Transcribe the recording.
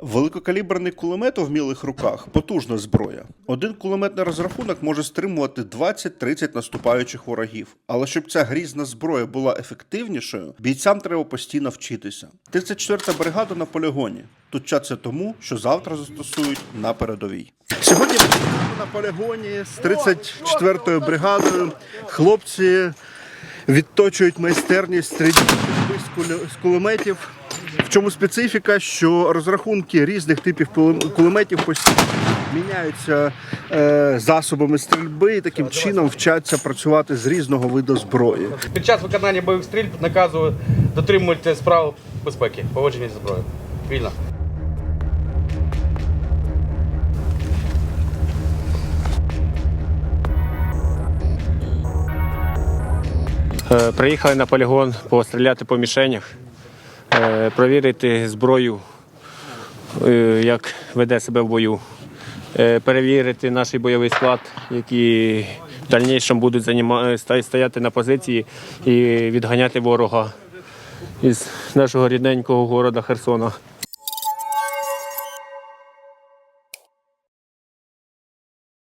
Великокаліберний кулемет у вмілих руках потужна зброя. Один кулеметний розрахунок може стримувати 20-30 наступаючих ворогів. Але щоб ця грізна зброя була ефективнішою, бійцям треба постійно вчитися. 34-та бригада на полігоні. Тут вчаться тому, що завтра застосують на передовій. Сьогодні на полігоні з 34-ю бригадою. Хлопці відточують майстерність стрільби з кулеметів. В чому специфіка, що розрахунки різних типів кулеметів постійно міняються е, засобами стрільби і таким чином вчаться працювати з різного виду зброї. Під час виконання бойових стрільб наказую дотримуватися справ безпеки, поводження зі зброєю. Вільно. Е, Приїхали на полігон постріляти по мішенях, провірити зброю, е, як веде себе в бою, е, перевірити наш бойовий склад, який в дальнішому будуть стояти на позиції і відганяти ворога із нашого рідненького міста Херсона.